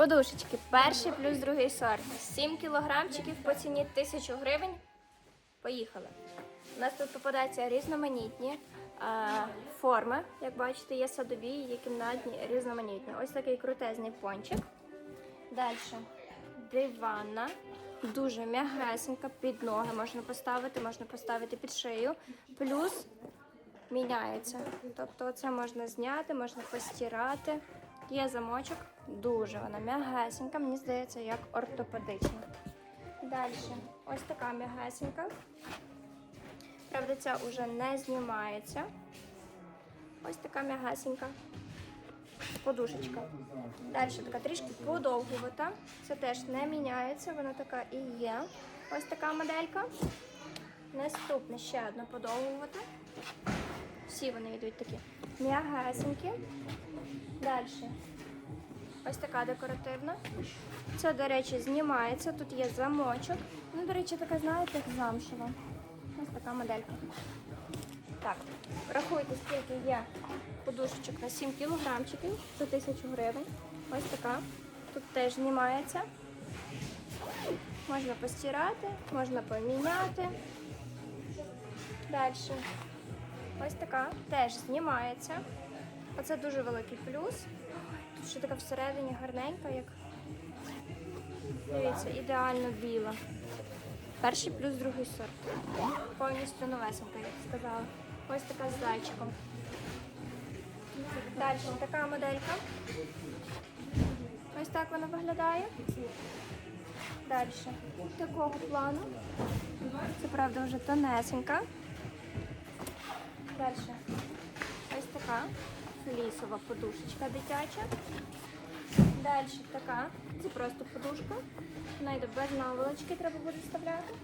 Подушечки, перший плюс другий сорт. 7 кілограмчиків по ціні 1000 гривень. Поїхали. У нас тут попадаються різноманітні е, форми. Як бачите, є садові, є кімнатні, різноманітні. Ось такий крутезний пончик. Далі диванна. Дуже м'ягесенька, під ноги можна поставити, можна поставити під шию. Плюс міняється. Тобто це можна зняти, можна постирати. Є замочок, дуже вона м'ягесенька, мені здається, як ортопедична. Далі, ось така м'ягесенька. Правда, ця вже не знімається. Ось така м'ягесенька подушечка. Далі така трішки подовгувата. Це теж не міняється, вона така і є. Ось така моделька. Наступна ще одна подовгувата. Всі вони йдуть такі м'ягесенькі. Далі. Ось така декоративна. Це, до речі, знімається. Тут є замочок. Ну, до речі, така, знаєте, як замшева. Ось така моделька. Так, рахуйте, скільки є подушечок на 7 кілограмчиків за 1000 гривень. Ось така. Тут теж знімається. Можна постирати, можна поміняти. Далі. Ось така теж знімається. Оце дуже великий плюс. Тут ще така всередині гарненька, як дивіться, ідеально біла. Перший плюс другий сорт. Повністю новесенька, як сказала. Ось така з зайчиком. Далі така моделька. Ось так вона виглядає. Далі. Такого плану. Це правда вже тонесенька. Далі. Ось така флісова подушечка дитяча. Далі така. Це просто подушка. Вона йде без наволочки, треба буде вставляти.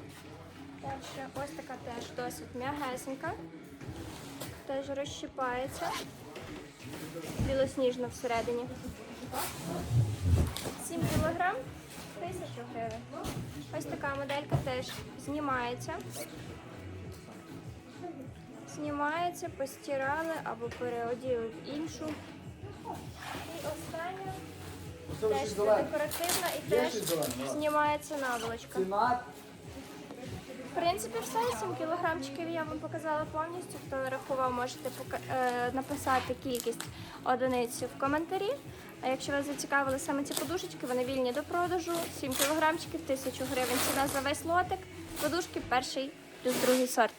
Далі ось така теж досить м'ягесенька. Теж розщипається. Білосніжна всередині. 7 кілограм, 1000 гривень. Ось така моделька теж знімається. Знімається, постирали або переоділи в іншу. І остання теж це декоративна і теж знімається наволочка. В принципі, все, 7 кілограмчиків я вам показала повністю. Хто не рахував, можете е, написати кількість одиниць в коментарі. А якщо вас зацікавили саме ці подушечки, вони вільні до продажу. 7 кілограмчиків, 1000 гривень ціна за весь лотик. Подушки перший плюс другий сорт.